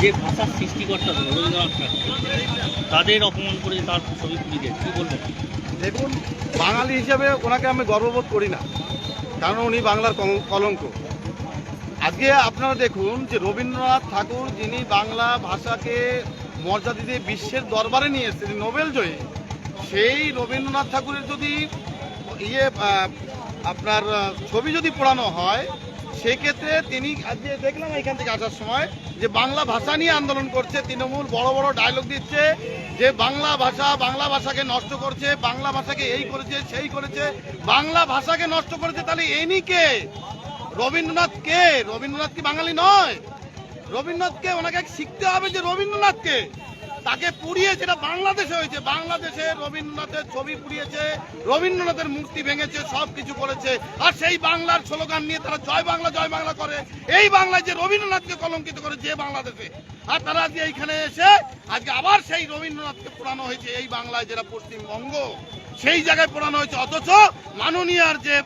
যে ভাষার সৃষ্টিকর্তা রবীন্দ্রনাথ ঠাকুর, তাদের অপমান করে তার ছবি তুলে দিয়ে কী বলবেন দেখুন, বাঙালি হিসেবে ওনাকে আমি গর্ববোধ করি না, কারণ উনি বাংলার কল- কলঙ্ক। আজকে আপনারা দেখুন যে রবীন্দ্রনাথ ঠাকুর, যিনি বাংলা ভাষাকে মর্যাদা দিয়ে বিশ্বের দরবারে নিয়ে এসেছেন নোবেল জয়ী, সেই রবীন্দ্রনাথ ঠাকুরের যদি ইয়ে আপনার ছবি যদি পড়ানো হয় সেক্ষেত্রে তিনি আজকে দেখলাম এখান থেকে আসার সময় যে বাংলা ভাষা নিয়ে আন্দোলন করছে, তৃণমূল বড় বড় ডায়লগ দিচ্ছে, যে বাংলা ভাষা, বাংলা ভাষাকে নষ্ট করছে, বাংলা ভাষাকে এই করেছে, সেই করেছে, বাংলা ভাষাকে নষ্ট করেছে তাহলে এনি কে? রবীন্দ্রনাথ কে? রবীন্দ্রনাথ কি বাঙালি নয়? রবীন্দ্রনাথকে ওনাকে শিখতে হবে যে রবীন্দ্রনাথকে। তাকে পুড়িয়ে যেটা বাংলাদেশে হয়েছে। বাংলাদেশে রবীন্দ্রনাথের ছবি পুড়িয়েছে, রবীন্দ্রনাথের মূর্তি ভেঙেছে সব কিছু করেছে। আর সেই বাংলার স্লোগান নিয়ে তারা জয় বাংলা জয় বাংলা করে। এই বাংলায় যে রবীন্দ্রনাথকে কলঙ্কিত করে যে বাংলাদেশে। আর তারা আজকে এইখানে এসে, আজকে আবার সেই রবীন্দ্রনাথকে পোড়ানো হয়েছে এই বাংলায়, যেটা পশ্চিমবঙ্গ। সেই জায়গায় পোড়ানো হয়েছে। অথচ মাননীয়ার যে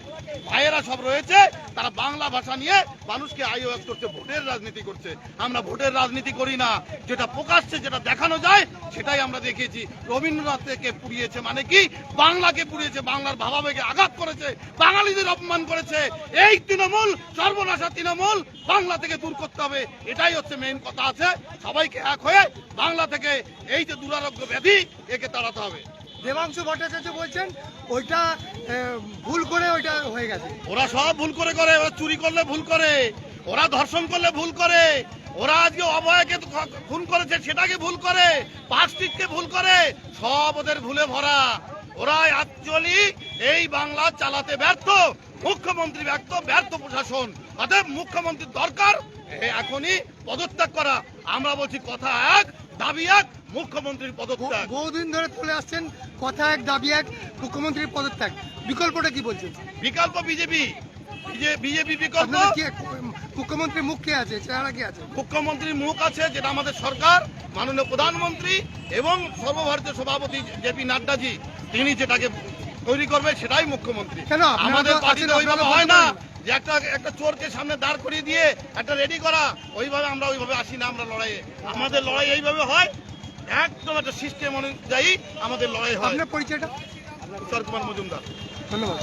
ভাইয়েরা সব রয়েছে, তারা বাংলা ভাষা নিয়ে মানুষকে আইওএস করছে, ভোটের রাজনীতি করছে। আমরা ভোটের রাজনীতি করি না। যেটা প্রকাশ্যে যেটা দেখানো যায়, সেটাই আমরা দেখেছি রবীন্দ্রনাথকে পুড়িয়েছে মানে কি? বাংলাকে পুড়িয়েছে, বাংলার ভাবাবেগে আঘাত করেছে, বাঙালিদের অপমান করেছে। এই তৃণমূল, সর্বনাশা তৃণমূল, বাংলা থেকে দূর করতে হবে। এটাই হচ্ছে মেইন কথা আছে। সবাইকে এক হয়ে বাংলা থেকে এই যে দুরারোগ্য ব্যাধি, একে তাড়াতে হবে। দেবাংশু ভট্টাচার্য বলছেন, ওইটা ভুল করে ওইটা হয়ে গেছে। ওরা সব ভুল করে করে, ওরা চুরি করলে ভুল করে, ওরা ধর্ষণ করলে ভুল করে, ওরা আজকে অভয়কে খুন করেছে, সেটাকে ভুল করে প্লাস্টিককে ভুল করে, সব ওদের ভুলে ভরা। ওরা অ্যাকচুয়ালি এই বাংলা চালাতে ব্যর্থ, মুখ্যমন্ত্রী ব্যর্থ ব্যর্থ প্রশাসন। অতএব মুখ্যমন্ত্রীর দরকার এখনই পদত্যাগ করা। আমরা বলছি কথা এক দাবি এক মুখ্যমন্ত্রীর পদত্যাগ। বহুদিন ধরে চলে আসছেন কথা এক দাবি এক মুখ্যমন্ত্রীর পদত্যাগ। বিকল্পটা কি বলছেন? বিকল্প বিজেপি। বিজেপি বিকল্প। মুখ্যমন্ত্রীর মুখ কে আছে? চেহারা কে আছে? মুখ্যমন্ত্রীর মুখ আছে যেটা আমাদের সরকার মাননীয় প্রধানমন্ত্রী এবং সর্বভারতীয় সভাপতি জেপি নাড্ডাজি তিনি যেটাকে তৈরি করবে সেটাই মুখ্যমন্ত্রী। কেন? আমাদের পার্টিতে ওইভাবে হয় না। যে একটা একটা চোরকে সামনে দাঁড় করিয়ে দিয়ে একটা রেডি করা ওইভাবে আমরা ওইভাবে আসি না আমরা লড়াইয়ে। আমাদের লড়াই এইভাবে হয় একদম একটা সিস্টেম অনুযায়ী আমাদের লড়াই হয়। আপনার পরিচয়টা? কিশোর কুমার মজুমদার। ধন্যবাদ।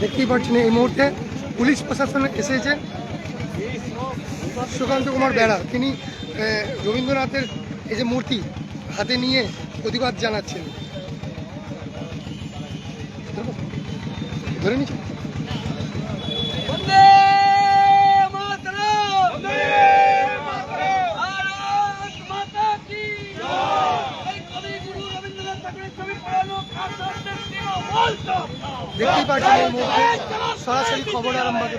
দেখতেই পাচ্ছেন এই মুহূর্তে পুলিশ প্রশাসন এসেছে। সুকান্ত কুমার বেড়া তিনি রবীন্দ্রনাথের এই যে মূর্তি হাতে নিয়ে প্রতিবাদ জানাচ্ছেন। ধরে নিচ্ছি দেখতেই পাচ্ছেন এই মুহূর্তে সরাসরি খবর আরম্ভ নিচ্ছি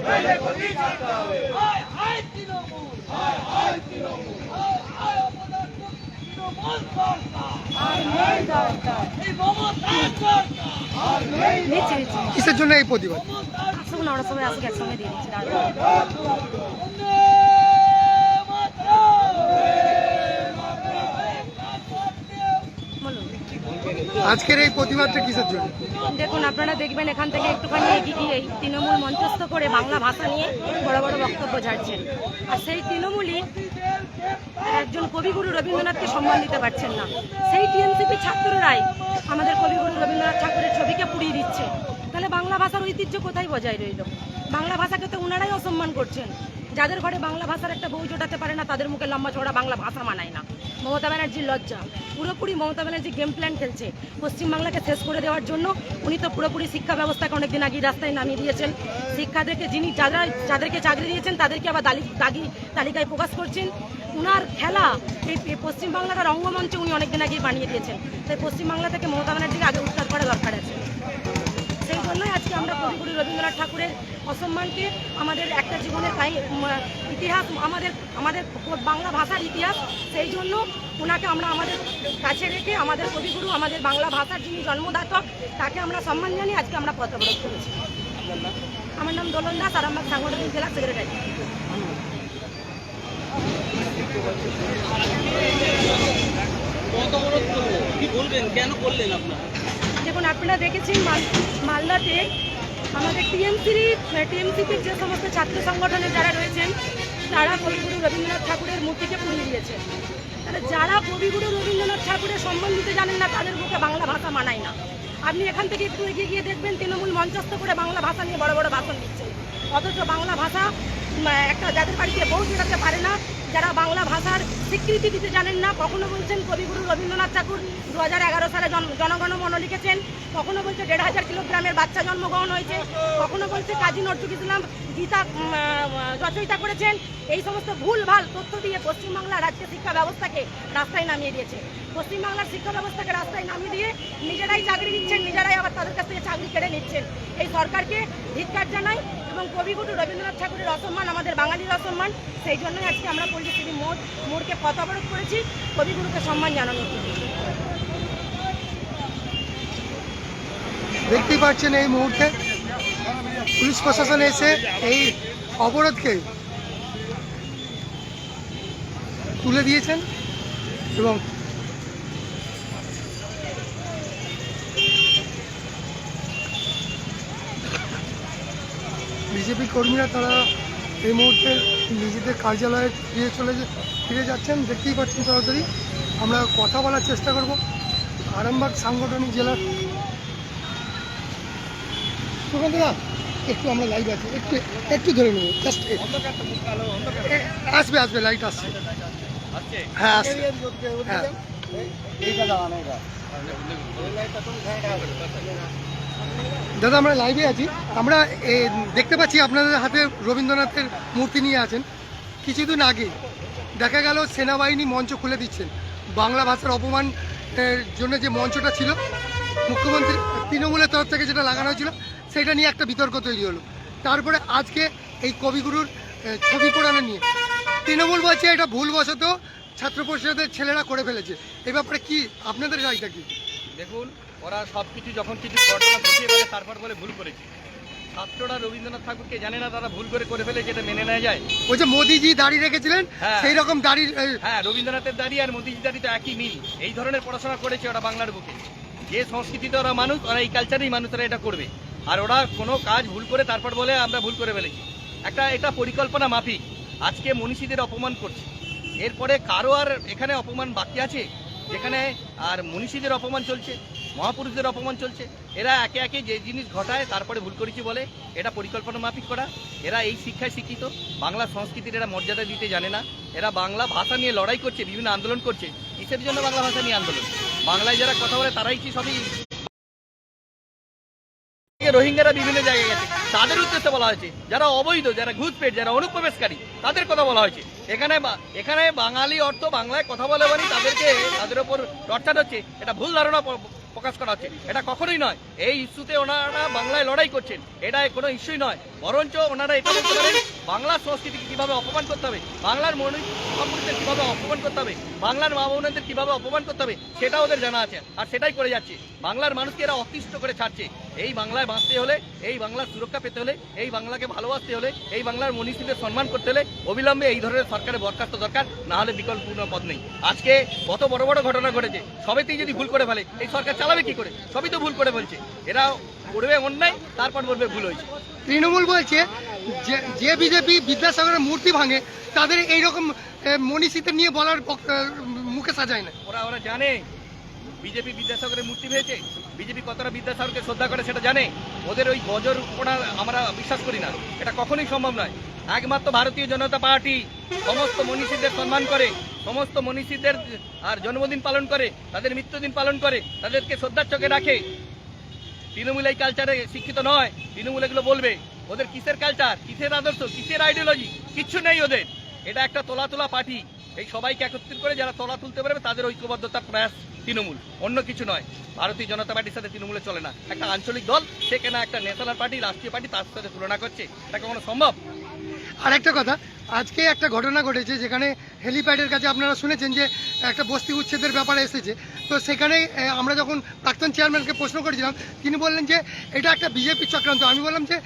নিচ্ছি কিসের জন্য এই প্রতিবাদ? সবাই আসুক একসঙ্গে দিয়ে দিচ্ছি আজকের এই প্রতিবাদটা কিসের জন্য? দেখুন আপনারা দেখবেন এখান থেকে একটুখানি এগিয়ে তৃণমূল মঞ্চস্থ করে বাংলা ভাষা নিয়ে বড় বড় বক্তব্য ঝাড়ছেন। আর সেই তৃণমূলই একজন কবিগুরু রবীন্দ্রনাথকে সম্মান দিতে পারছেন না। সেই টিএমসিপি ছাত্ররাই আমাদের কবিগুরু রবীন্দ্রনাথ ঠাকুরের দিচ্ছে। তাহলে বাংলা ভাষার ঐতিহ্য কোথায় বজায় রইল? বাংলা ভাষাকে তো ওনারাই অসম্মান করছেন। যাদের ঘরে বাংলা ভাষার একটা বউ জোটাতে পারে না, তাদের মুখে লম্বা চড়া বাংলা ভাষা মানায় না। মমতা ব্যানার্জির লজ্জা। পুরোপুরি মমতা ব্যানার্জি গেম প্ল্যান খেলছে। পশ্চিমবাংলাকে শেষ করে দেওয়ার জন্য উনি তো পুরোপুরি শিক্ষা ব্যবস্থাকে অনেকদিন আগে রাস্তায় নামিয়ে দিয়েছেন। শিক্ষাদেরকে যিনি যারা যাদেরকে চাকরি দিয়েছেন, তাদেরকে আবার দাগি তালিকায় প্রকাশ করছেন। উনার খেলা এই পশ্চিমবাংলার রঙ্গমঞ্চে উনি অনেকদিন আগেই বানিয়ে দিয়েছেন। তাই পশ্চিমবাংলা থেকে মমতা ব্যানার্জিকে আগে উত্তর করা দরকার আছে। সেই জন্যই আজকে আমরা কবিগুরু রবীন্দ্রনাথ ঠাকুরের অসম্মানকে আমাদের একটা জীবনের কাহি ইতিহাস, আমাদের আমাদের বাংলা ভাষার ইতিহাস, সেই জন্য ওনাকে আমরা আমাদের কাছে রেখে আমাদের কবিগুরু, আমাদের বাংলা ভাষার যিনি জন্মদাতক, তাকে আমরা সম্মান জানিয়ে আজকে আমরা পথ অবরোধ করেছি। আমার নাম দোলন দাস আরামবাগ সাংগঠনিক জেলা সেক্রেটারি কত অবরোধ করল কি বলবেন কেন করলেন আপনারা দেখুন, আপনারা দেখেছেন মাল- মালদাতে আমাদের টিএমসির টিএমসিপির যে সমস্ত ছাত্র সংগঠনে যারা রয়েছেন, তারা কবিগুরু রবীন্দ্রনাথ ঠাকুরের মূর্তিকে পুড়িয়ে দিয়েছে। তাহলে যারা কবিগুরু রবীন্দ্রনাথ ঠাকুরের সম্মান দিতে জানেন না, তাদের মুখে বাংলা ভাষা মানায় না। আপনি এখান থেকে একটু এগিয়ে গিয়ে দেখবেন, তৃণমূল মঞ্চস্থ করে বাংলা ভাষা নিয়ে বড় বড় ভাষণ দিচ্ছে অথচ বাংলা ভাষা একটা যাদের বাড়িতে বউ জোটাতে পারে না, যারা বাংলা ভাষার স্বীকৃতি দিতে জানেন না, কখনো বলছেন কবিগুরু রবীন্দ্রনাথ ঠাকুর দু হাজার এগারো সালে জন- জনগণমন লিখেছেন, কখনো বলছে দেড় হাজার কিলোগ্রামের বাচ্চা জন্মগ্রহণ হয়েছে, কখনো বলছে কাজী নজরুল ইসলাম গীতা রচয়িতা করেছেন, এই সমস্ত ভুল ভালো তথ্য দিয়ে পশ্চিমবাংলা রাজ্যের শিক্ষা ব্যবস্থাকে রাস্তায় নামিয়ে দিয়েছে। পশ্চিমবাংলার শিক্ষা ব্যবস্থাকে রাস্তায় নামিয়ে দিয়ে নিজেরাই চাকরি দিচ্ছেন নিজেরাই আবার তাদের কাছ থেকে চাকরি কেড়ে নিচ্ছেন। এই সরকারকে ধিক্কার জানাই এবং কবিগুরু রবীন্দ্রনাথ ঠাকুরের অসম্মান, আমাদের বাঙালির অসম্মান, সেই জন্যই আজকে আমরা পরিচিতি মোড় মোড়কে পথ অবরোধ করেছি। কবিগুরুকে সম্মান জানানোর দেখতেই পাচ্ছেন এই মুহূর্তে পুলিশ প্রশাসন এসে এই অবরোধকে তুলে দিয়েছেন এবং বিজেপি কর্মীরা তারা এই মুহূর্তে নিজেদের কার্যালয়ে ফিরে চলে ফিরে যাচ্ছেন। দেখতেই পাচ্ছেন সরাসরি আমরা কথা বলার চেষ্টা করব। আরামবাগ সাংগঠনিক জেলার সুকান্ত একটু আমরা লাইভ আছি। একটু একটু ধরে নেব। আসবে আসবে লাইট আসছে। হ্যাঁ আসছে। হ্যাঁ। দাদা আমরা লাইভে আছি। আমরা এ, দেখতে পাচ্ছি আপনাদের হাতে রবীন্দ্রনাথের মূর্তি নিয়ে আছেন। কিছুদিন আগে দেখা গেল সেনাবাহিনী মঞ্চ খুলে দিচ্ছেন। বাংলা ভাষার অপমান জন্য যে মঞ্চটা ছিল মুখ্যমন্ত্রী তৃণমূলের তরফ থেকে যেটা লাগানো হয়েছিল সেটা নিয়ে একটা বিতর্ক তৈরি হলো। তারপরে আজকে এই কবিগুরুর এ, ছবি পোড়ানো নিয়ে। তৃণমূল বলছে এটা ভুলবশত ছাত্র পরিষদের ছেলেরা করে ফেলেছে। এই ব্যাপারে কি আপনাদের রায়টা কি? দেখুন ওরা সব কিছু যখন কিছু ঘটনা ঘটিয়ে ফেলে তারপর বলে ভুল করেছে। ছাত্ররা রবীন্দ্রনাথ ঠাকুরকে জানে না তারা ভুল করে করে ফেলে যেটা মেনে নেওয়া যায়। ওই যে মোদিজি দাড়ি রেখেছিলেন হ্যাঁ। সেই রকম দাড়ি হ্যাঁ রবীন্দ্রনাথের দাড়ি আর মোদিজি দাড়ি তো একই মিল। এই ধরনের পড়াশোনা করেছে ওরা বাংলার বুকে। যে সংস্কৃতিতে ওরা মানুষ ওরা এই কালচারেই মানুষরা এটা করবে। আর ওরা কোনো কাজ ভুল করে তারপর বলে আমরা ভুল করে ফেলেছি। একটা এটা পরিকল্পনা মাফিক। আজকে মনীষীদের অপমান করছে। এরপরে কারও আর এখানে অপমান বাকি আছে? যেখানে আর মনীষীদের অপমান চলছে, মহাপুরুষদের অপমান চলছে। এরা একে একে যে জিনিস ঘটায়, তারপরে ভুল করেছি বলে, এটা পরিকল্পনা মাফিক করা। এরা এই শিক্ষায় শিক্ষিত। বাংলা সংস্কৃতির এরা মর্যাদা দিতে জানে না। এরা বাংলা ভাষা নিয়ে লড়াই করছে, বিভিন্ন আন্দোলন করছে। কিসের জন্য বাংলা ভাষা নিয়ে আন্দোলন? বাংলায় যারা কথা বলে, তারাই কি সবই রোহিঙ্গারা বিভিন্ন জায়গায় গেছে। তাদের উদ্দেশ্যে বলা হয়েছে, যারা অবৈধ, যারা ঘুষপেট যারা অনুপ্রবেশকারী, তাদের কথা বলা হয়েছে। এখানে এখানে বাঙালি অর্থ বাংলায় কথা বলে মানে তাদেরকে তাদের ওপর টর্চার হচ্ছে। এটা ভুল ধারণা প্রকাশ করা হচ্ছে। এটা কখনোই নয়। এই ইস্যুতে ওনারা বাংলায় লড়াই করছেন। এটা কোনো ইস্যুই নয়। বরঞ্চ ওনারা এটা বলতে পারেন, বাংলার সংস্কৃতিকে কীভাবে অপমান করতে হবে, বাংলার মনুষ্যদের কীভাবে অপমান করতে হবে, বাংলার মা বোনদের কীভাবে অপমান করতে হবে, সেটা ওদের জানা আছে। আর সেটাই করে যাচ্ছে। বাংলার মানুষকে এরা অতিষ্ঠ করে ছাড়ছে। এই বাংলায় বাঁচতে হলে এই বাংলার সুরক্ষা পেতে হলে এই বাংলাকে ভালোবাসতে হলে এই বাংলার মনীষীদের সম্মান করতে হলে অবিলম্বে এই ধরনের সরকারের বরখাস্ত দরকার না হলে বিকল্প কোনো পথ নেই। আজকে কত বড় বড় ঘটনা ঘটেছে সবেতেই যদি ভুল করে ফেলে এই সরকার চালাবে কি করে? সবই তো ভুল করে বলছে এরা করবে অন্যায় তারপর বলবে ভুল হয়েছে। তৃণমূল বলছে যে যে বিজেপি বিদ্যাসাগরের মূর্তি ভাঙে তাদের এইরকম মনীষীদের নিয়ে বলার মুখে সাজায় না। ওরা ওরা জানে বিজেপি বিদ্যাসাগরের মূর্তি পেয়েছে বিজেপি কতটা বিদ্যাসাগরকে শ্রদ্ধা করে সেটা জানে? ওদের ওই গজর ওরা আমরা বিশ্বাস করি না। এটা কখনোই সম্ভব নয়। একমাত্র ভারতীয় জনতা পার্টি সমস্ত মনীষীদের সম্মান করে, সমস্ত মনীষীদের আর জন্মদিন পালন করে, তাদের মৃত্যুদিন পালন করে, তাদেরকে শ্রদ্ধার চোখে রাখে। তৃণমূল এই কালচারে শিক্ষিত নয়, তৃণমূল এগুলো বলবে। ওদের কিসের কালচার কিসের আদর্শ? কিসের আইডিওলজি কিচ্ছু নেই ওদের। এটা একটা তোলা তোলা পার্টি। এই সবাইকে একত্রিত করে যারা তলা তুলতে পারবে, তাদের ঐক্যবদ্ধতার প্রয়াস তৃণমূল। অন্য কিছু নয়, ভারতীয় জনতা পার্টির সাথে তৃণমূলে চলে না। একটা আঞ্চলিক দল, সে কেনা একটা ন্যাশনাল পার্টি, রাষ্ট্রীয় পার্টি, তার সাথে তুলনা করছে। এটা কখনো সম্ভব? আর একটা কথা, আজকে একটা ঘটনা ঘটেছে যেখানে হেলিপ্যাডের কাছে আপনারা শুনেছেন যে একটা বস্তি উচ্ছেদের ব্যাপারে এসেছে। তো সেখানে আমরা যখন প্রাক্তন চেয়ারম্যানকে প্রশ্ন করেছিলাম, তিনি বললেন যে এটা একটা বিজেপির চক্রান্ত। আমি বললাম যে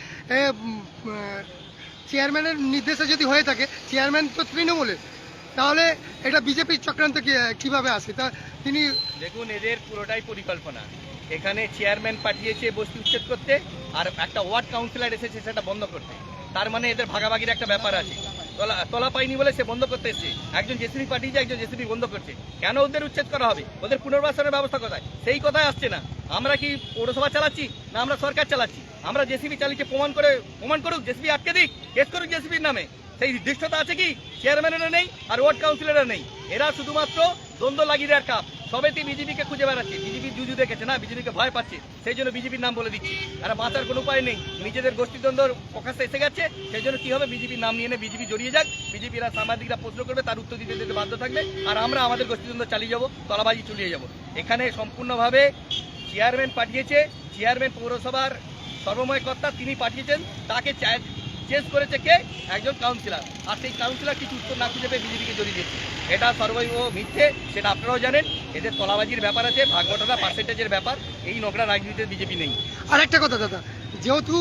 চেয়ারম্যানের নির্দেশে যদি হয়ে থাকে, চেয়ারম্যান তো তৃণমূলের। তাহলে এটা বিজেপির চক্রান্ত কীভাবে আসে? তা তিনি দেখুন, এদের পুরোটাই পরিকল্পনা। এখানে চেয়ারম্যান পাঠিয়েছে বস্তি উচ্ছেদ করতে, আর একটা ওয়ার্ড কাউন্সিলর এসেছে সেটা বন্ধ করতে। তার মানে এদের ভাগাভাগির একটা ব্যাপার আছে। তলা তলা পাইনি বলে সে বন্ধ করতে এসছে। একজন জেসিবি পাঠিয়েছে, একজন জেসিবি বন্ধ করছে। কেন ওদের উচ্ছেদ করা হবে? ওদের পুনর্বাসনের ব্যবস্থা কোথায়? সেই কথায় আসছে না। আমরা কি পৌরসভা চালাচ্ছি, না আমরা সরকার চালাচ্ছি? আমরা জেসিবি চালিয়ে প্রমাণ করে, প্রমাণ করুক, জেসিবি আটকে দিক, কেস করুক জেসিবির নামে। সেই দৃষ্টতা আছে কি? চেয়ারম্যানেরও নেই আর ওয়ার্ড কাউন্সিলরও নেই। এরা শুধুমাত্র দ্বন্দ্ব লাগিয়ে দেওয়ার কাপ। সবেতেই বিজেপিকে খুঁজে বেড়াচ্ছে। বিজেপি জুজু দেখেছে না? বিজেপিকে ভয় পাচ্ছে। সেই জন্য বিজেপির নাম বলে দিচ্ছে। আর বাঁচার কোনো উপায় নেই। নিজেদের গোষ্ঠীদ্বন্দ্ব প্রকাশ্যে এসে গেছে। সেই জন্য কি হবে? বিজেপির নাম নিয়ে বিজেপি জড়িয়ে যাক। বিজেপিরা সাংবাদিকরা প্রশ্ন করবে, তার উত্তর দিতে দিতে বাধ্য থাকবে। আর আমরা আমাদের গোষ্ঠীদ্বন্দ্ব চালিয়ে যাব, তলাবাজি চলিয়ে যাব। এখানে সম্পূর্ণভাবে চেয়ারম্যান পাঠিয়েছে। চেয়ারম্যান পৌরসভার সর্বময় কর্তা তিনি পাঠিয়েছেন। তাকে চেঞ্জ করেছে কে? একজন কাউন্সিলর আর সেই কাউন্সিলর কিছু উত্তর না খুঁজে পেয়ে বিজেপিকে জড়িয়ে দিয়েছে। এটা সর্বৈব মিথ্যে সেটা আপনারাও জানেন। এদের তলাবাজির ব্যাপার আছে ভাগবটনা পার্সেন্টেজের ব্যাপার। এই নোংরা রাজনীতিতে বিজেপি নেই। আর একটা কথা দাদা যেহেতু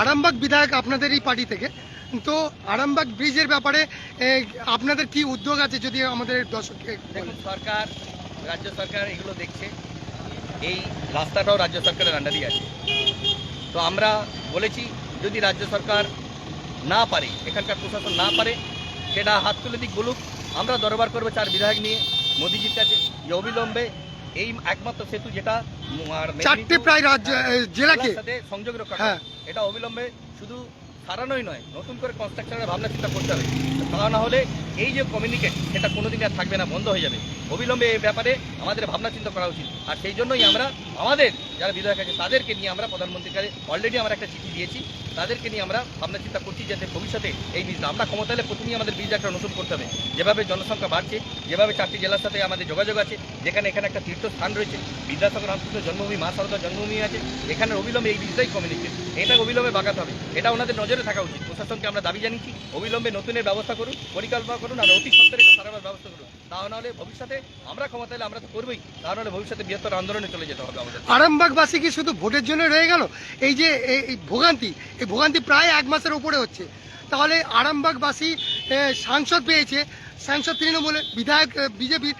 আরামবাগ বিধায়ক আপনাদের এই পার্টি থেকে তো আরামবাগ ব্রিজের ব্যাপারে আপনাদের কি উদ্যোগ আছে যদি আমাদের দর্শককে দেখুন সরকার রাজ্য সরকার এগুলো দেখছে। এই রাস্তাটাও রাজ্য সরকারের আন্ডারই আছে। তো আমরা বলেছি যদি রাজ্য সরকার না পারে এখানকার প্রশাসন না পারে সেটা হাত তুলে দিক বলুক। আমরা দরবার করব চার বিধায়ক নিয়ে। মোদিজির কাছে যে অবিলম্বে এই একমাত্র সেতু যেটা চারটে প্রায় রাজ্য জেলাকে। সাথে সংযোগ রক্ষা হ্যাঁ। এটা অবিলম্বে শুধু সারানোই নয় নতুন করে কনস্ট্রাকশনের ভাবনা চিন্তা করতে হবে। তা না হলে এই যে কমিউনিকেট সেটা কোনোদিন আর থাকবে না বন্ধ হয়ে যাবে। অবিলম্বে এই ব্যাপারে আমাদের ভাবনা চিন্তা করা উচিত। আর সেই জন্যই আমরা, আমাদের যারা বিধায়ক আছে, তাদেরকে নিয়ে আমরা প্রধানমন্ত্রীর কাছে অলরেডি আমরা একটা চিঠি দিয়েছি। তাদেরকে নিয়ে আমরা ভাবনা চিন্তা করছি যাতে ভবিষ্যতে এই বীজটা আমরা ক্ষমতা হলে প্রথমেই আমাদের বীজ একটা নতুন করতে হবে। যেভাবে জনসংখ্যা বাড়ছে, যেভাবে চারটি জেলার সাথে আমাদের যোগাযোগ আছে, যেখানে এখানে একটা তীর্থস্থান রয়েছে, বিদ্যাসাগর, রামকৃষ্ণ, জন্মভূমি, মা সারদা, জন্মভূমি আছে, এখানে অবিলম্বে এই বীজটাই কমিউনিকেট এটা অবিলম্বে বাগাতে হবে। এটা ওনাদের নজরে থাকা উচিত। প্রশাসনকে আমরা দাবি জানিয়েছি, অবিলম্বে নতুনের ব্যবস্থা করুন, পরিকল্পনা করুন, আর অতি সত্তর এটা সারাবার ব্যবস্থা করুন। তা নাহলে ভবিষ্যতে আমরা ক্ষমতা হলে আমরা তো করবোই। তা নাহলে ভবিষ্যতে বৃহত্তর আন্দোলনে চলে যেতে হবে আমাদের। আরামবাগবাসী কি শুধু ভোটের জন্য রয়ে গেল? এই যে এই- ভোগান্তি এই ভোগান্তি প্রায় এক মাসের উপরে হচ্ছে। তাহলে আরামবাগবাসী সাংসদ পেয়েছে। সাংসদ তৃণমূলের বিধায়ক বিজেপির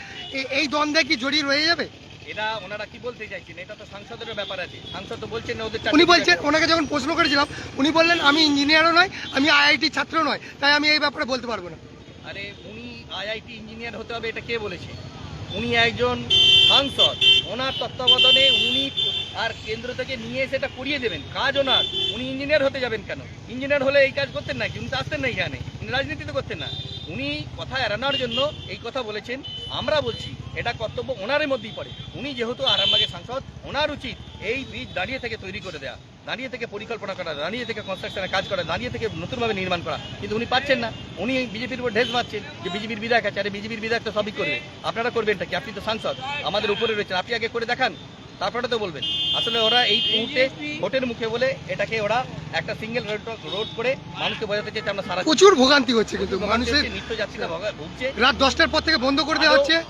এই দ্বন্দ্বে কি জড়িয়ে রয়ে যাবে? এটা ওনারা কি বলতে চাইছেন? এটা তো সাংসদের ব্যাপার আছে। সাংসদ তো বলছেন না ওদের উনি বলছেন ওনাকে যখন প্রশ্ন করেছিলাম উনি বললেন আমি ইঞ্জিনিয়ারও নয় আমি আইআইটি ছাত্র নয় তাই আমি এই ব্যাপারে বলতে পারব না। আরে উনি আইআইটি ইঞ্জিনিয়ার হতে হবে, এটা কে বলেছে? উনি একজন সাংসদ, ওনার তত্ত্বাবধানে উনি আর কেন্দ্র থেকে নিয়ে এসে এটা করিয়ে দেবেন। কাজ ওনার, উনি ইঞ্জিনিয়ার হতে যাবেন কেন? ইঞ্জিনিয়ার হলে এই কাজ করতেন না কিন্তু আসতেন না এখানে, উনি রাজনীতি তো করতেন না। উনি কথা এড়ানোর জন্য এই কথা বলেছেন, আমরা বলছি, এটা কর্তব্য ওনারের মধ্যেই পড়ে। উনি যেহেতু আরামবাগের সাংসদ, ওনার উচিত এই ব্রিজ দাঁড়িয়ে থেকে তৈরি করে দেওয়া দাঁড়িয়ে থেকে পরিকল্পনা করা দাঁড়িয়ে থেকে কনস্ট্রাকশনের কাজ করা দাঁড়িয়ে থেকে নতুনভাবে নির্মাণ করা। কিন্তু উনি পাচ্ছেন না। উনি বিজেপির উপর ঢেস মারছেন যে বিজেপির বিধায়ক আছে আরে বিজেপির বিধায়ক তো সবই করবে। আপনারা করবেনটা কি? আপনি তো সাংসদ। আমাদের উপরে রয়েছেন। আপনি আগে করে দেখান। তারপরে তো বলবেন। আসলে ওরা এই মুহূর্তে ভোটের মুখে বলে এটাকে ওরা একটা সিঙ্গেল রোড রোড করে মানুষকে বোঝাতে চেয়েছে আমরা সারা প্রচুর ভোগান্তি হচ্ছে কিন্তু। মানুষের নিত্য যাত্রীরা ভোগা- ভুগছে। রাত দশটার পর থেকে বন্ধ করে দেওয়া হচ্ছে।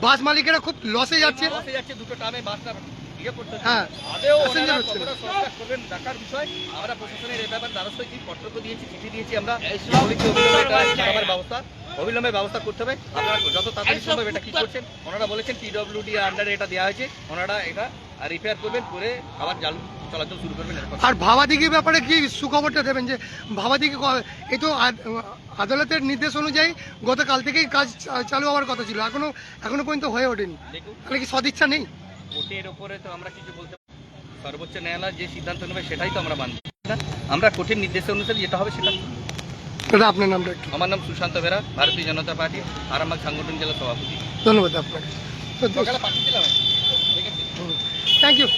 বাস মালিকেরা খুব লসে যাচ্ছে। লসে যাচ্ছে দুটো টামে বাসটা ইয়ে করতে হ্যাঁ, আদেও ওনারা। কতটা সংস্কার করবেন দেখার বিষয়। আমরা প্রশাসনের এই ব্যাপারে দ্বারস্থ পত্রক দিয়েছি চিঠি দিয়েছি আমরা। অবিলম্বে ব্যবস্থা। অবিলম্বে ব্যবস্থা করতে হবে। আপনারা যত তাড়াতাড়ি সম্ভব এটা কি করছেন? ওনারা বলেছেন পিডব্লিউডি আন্ডারে এটা দেওয়া হয়েছে। ওনারা এটা রিপেয়ার করবেন করে আবার চালু চলাচল শুরু করবেন আর ভাবাদিঘির ব্যাপারে কি সুখবরটা দেবেন যে ভাবাদিঘি ক- এই তো আদালতের নির্দেশ অনুযায়ী গতকাল থেকেই কাজ চা- চালু হওয়ার কথা ছিল। এখনও এখনও পর্যন্ত হয়ে ওঠেনি। তাহলে কি সদিচ্ছা নেই? কোর্টের ওপরে তো আমরা কিছু বলতে সর্বোচ্চ ন্যায়ালয় যে সিদ্ধান্ত নেবে সেটাই তো আমরা মানব। আমরা কঠিন নির্দেশ অনুসারে যেটা হবে সেটা। দাদা আপনার নামটা একটু আমার নাম সুশান্ত বেরা ভারতীয় জনতা পার্টি আরামবাগ সাংগঠনিক জেলা সভাপতি। ধন্যবাদ আপনাকে। Thank you